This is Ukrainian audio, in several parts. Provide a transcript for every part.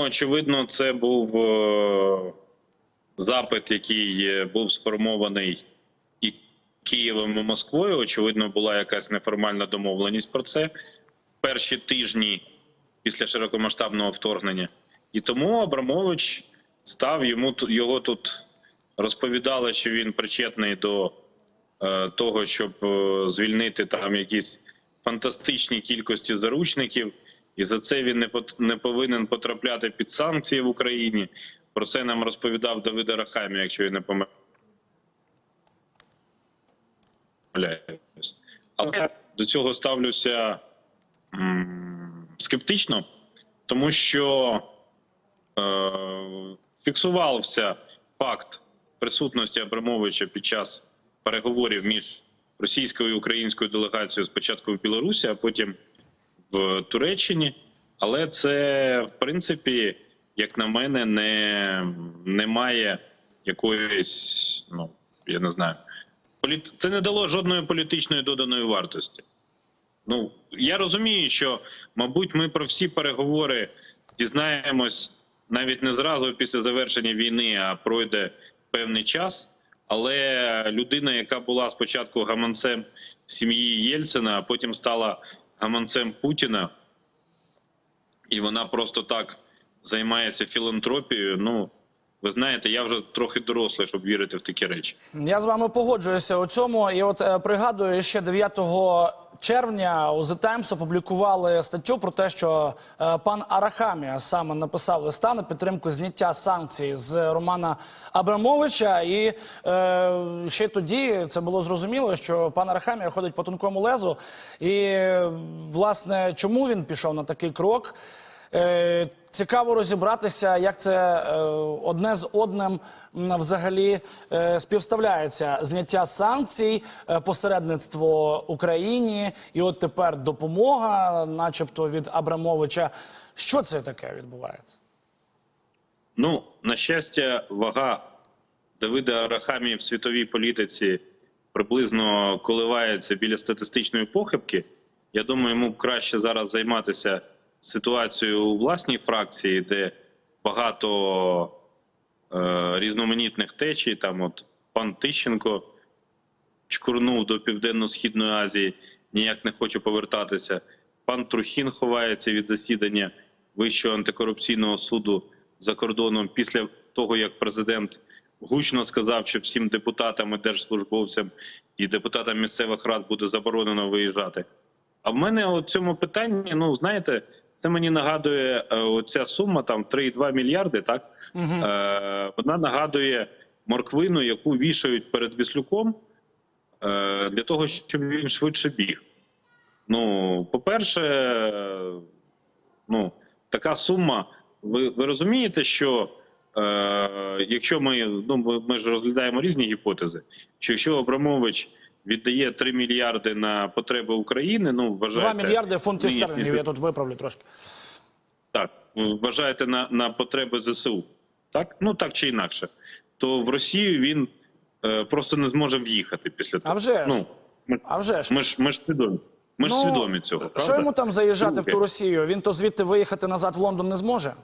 очевидно, це був е, запит, який е, був сформований і Києвом і Москвою. Очевидно, була якась неформальна домовленість про це в перші тижні після широкомасштабного вторгнення. І тому Абрамович став йому його тут розповідали, що він причетний до е, того, щоб звільнити там якісь фантастичні кількості заручників, і за це він не пот- не повинен потрапляти під санкції в Україні. Про це нам розповідав Давид Арахамі, якщо я не помиляюсь. Але до цього ставлюся скептично, тому що е, фіксувався факт присутності Абрамовича під час переговорів між російською і українською делегацією спочатку в Білорусі, а потім в Туреччині. Але це, в принципі, як на мене, не, не має якоїсь, ну я не знаю, політ... це не дало жодної політичної доданої вартості. Ну я розумію, що мабуть ми про всі переговори дізнаємось навіть не зразу після завершення війни, а пройде певний час. Але людина, яка була спочатку гаманцем сім'ї Єльцина, а потім стала гаманцем Путіна, і вона просто так займається філантропією. Ну ви знаєте, я вже трохи дорослий, щоб вірити в такі речі. Я з вами погоджуюся у цьому. І от е, пригадую, ще 9 червня у The Times опублікували статтю про те, що е, пан Арахамія саме написав листа на підтримку зняття санкцій з Романа Абрамовича. І е, ще тоді це було зрозуміло, що пан Арахамія ходить по тонкому лезу. І е, власне, чому він пішов на такий крок? Е, Цікаво розібратися, як це е, одне з одним взагалі е, співставляється зняття санкцій, посередництво Україні, і от тепер допомога, начебто від Абрамовича. Що це таке відбувається? Ну, на щастя, вага Давида Арахамії в світовій політиці приблизно коливається біля статистичної похибки. Я думаю, йому краще зараз займатися ситуацією у власній фракції, де багато е, різноманітних течій. Там, от пан Тищенко чкурнув до Південно-Східної Азії, ніяк не хоче повертатися. Пан Трухін ховається від засідання Вищого антикорупційного суду за кордоном після того, як президент гучно сказав, що всім депутатам і держслужбовцям і депутатам місцевих рад буде заборонено виїжджати. А в мене у цьому питанні, ну знаєте, це мені нагадує е, оця сума там 3,2 мільярди. Так е, вона нагадує морквину, яку вішають перед Віслюком е, для того, щоб він швидше біг. Ну, по-перше, ну така сума. Ви, ви розумієте, що е, якщо ми ну ми ж розглядаємо різні гіпотези, що якщо Абрамович віддає 3 мільярди на потреби України, ну 2 вважаєте мільярди фунтів нинішні- стерлінгів. Я тут виправлю трошки. так, вважаєте на, на потреби ЗСУ, так? Ну так чи інакше, то в Росію він е, просто не зможе в'їхати після того. А вже ж. Ну, ми, А вже ж. ми ж ми ж свідомі. Ми ж Ну, свідомі цього. Що йому там заїжджати в ту Росію? Він то звідти виїхати назад в Лондон не зможе?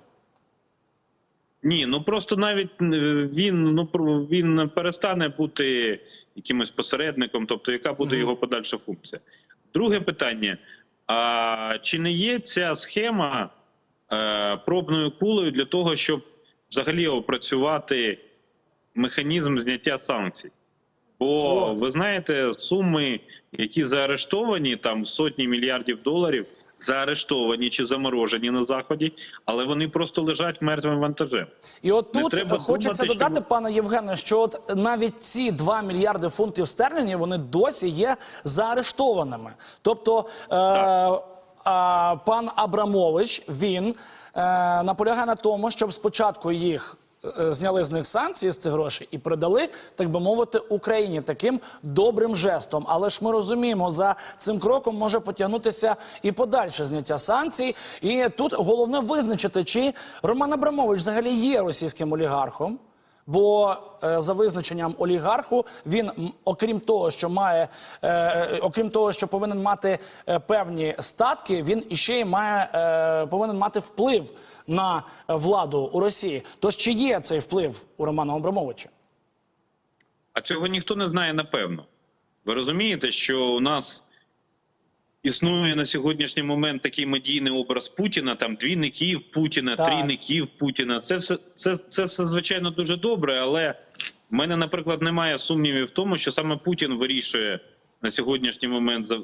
Ні, ну просто навіть е, він ну він перестане бути якимось посередником, тобто яка буде його подальша функція. Друге питання: а чи не є ця схема е, пробною кулею для того, щоб взагалі опрацювати механізм зняття санкцій? Бо ви знаєте, суми, які заарештовані там сотні мільярдів доларів, заарештовані чи заморожені на заході, але вони просто лежать мертвим вантажем. І от тут хочеться думати, додати, що- пане Євгене, що от навіть ці 2 мільярди фунтів стерлінгів вони досі є заарештованими. Тобто е, а, пан Абрамович він е, наполягає на тому, щоб спочатку їх. Е, Зняли з них санкції з цих грошей і продали, так би мовити, Україні таким добрим жестом. Але ж ми розуміємо, за цим кроком може потягнутися і подальше зняття санкцій. І тут головне визначити, чи Роман Абрамович взагалі є російським олігархом. Бо е, за визначенням олігарху він, окрім того, що має, е, е, окрім того, що повинен мати певні статки, він іще й має повинен мати вплив на владу у Росії. Тож чи є цей вплив у Романа Абрамовича? А цього ніхто не знає напевно. Ви розумієте, що у нас існує на сьогоднішній момент такий медійний образ Путіна, там двійників Путіна, Так. трійників Путіна. Це все, це, це все звичайно дуже добре, але в мене, наприклад, немає сумнівів в тому, що саме Путін вирішує на сьогоднішній момент е,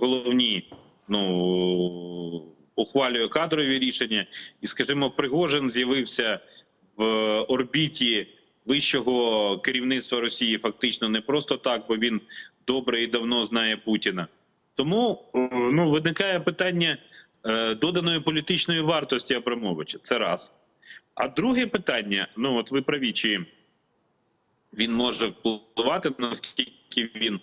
головні ну, ухвалює кадрові рішення, і, скажімо, Пригожин з'явився в орбіті вищого керівництва Росії фактично не просто так, бо він добре і давно знає Путіна. Тому е, ну, виникає питання е, доданої політичної вартості Абрамовича. Це раз. А друге питання: ну от ви праві, чи він може впливати, наскільки він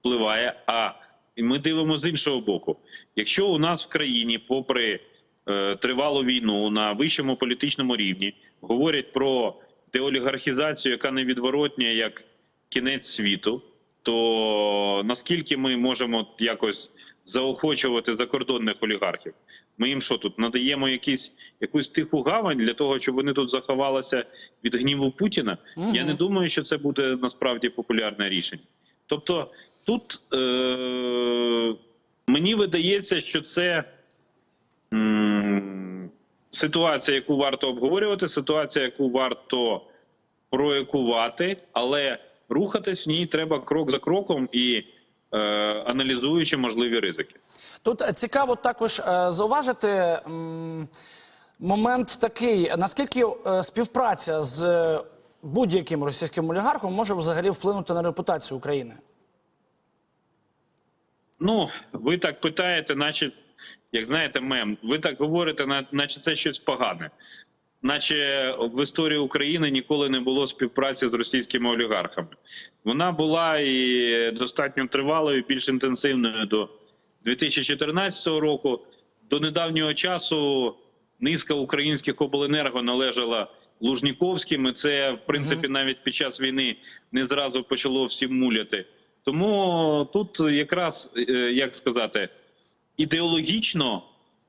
впливає. А ми дивимося з іншого боку. Якщо у нас в країні, попри е, тривалу війну на вищому політичному рівні, говорять про деолігархізацію, яка невідворотня як кінець світу, то наскільки ми можемо якось заохочувати закордонних олігархів? Ми їм що тут надаємо якісь якусь тиху гавань для того, щоб вони тут заховалися від гніву Путіна? Мгм. Я не думаю, що це буде насправді популярне рішення. Тобто, тут е- мені видається, що це ситуація, яку варто обговорювати, ситуація, яку варто проекувати, але рухатись в ній треба крок за кроком і е- аналізуючи можливі ризики. Тут е, цікаво також е, зауважити м, момент такий: наскільки е, співпраця з е, будь-яким російським олігархом може взагалі вплинути на репутацію України? Ну, ви так питаєте, наче, як знаєте, мем, ви так говорите, наче це щось погане. Наче в історії України ніколи не було співпраці з російськими олігархами. Вона була і достатньо тривалою, і більш інтенсивною до 2014 року. До недавнього часу низка українських обленерго належала Лужніковським, і це, в принципі, навіть під час війни не зразу почало всім муляти. Тому тут якраз, е, як сказати, ідеологічно,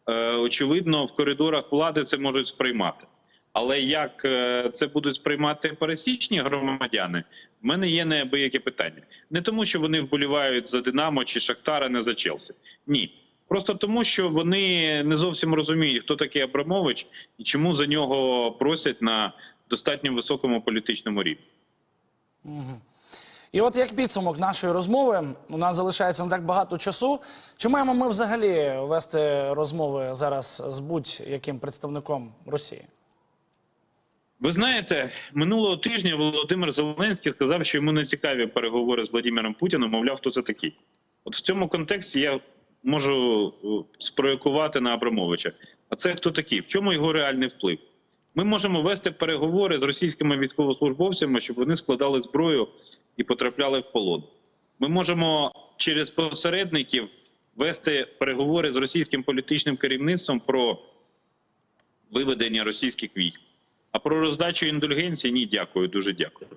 е, очевидно, в коридорах влади це можуть сприймати. Але як е, це будуть сприймати пересічні громадяни, в мене є неабияке питання. Не тому, що вони вболівають за Динамо чи Шахтара, не за Челсі. Ні. Просто тому, що вони не зовсім розуміють, хто такий Абрамович і чому за нього просять на достатньо високому політичному рівні. І от як підсумок нашої розмови, у нас залишається не так багато часу. Чи маємо ми взагалі вести розмови зараз з будь-яким представником Росії? Ви знаєте, минулого тижня Володимир Зеленський сказав, що йому не цікаві переговори з Владимиром Путіним, мовляв, хто це такий. От в цьому контексті я можу е, спроєкувати на Абрамовича. А це хто такий? В чому його реальний вплив? Ми можемо вести переговори з російськими військовослужбовцями, щоб вони складали зброю і потрапляли в полон. Ми можемо через посередників вести переговори з російським політичним керівництвом про виведення російських військ. А про роздачу індульгенції ні, дякую, дуже дякую.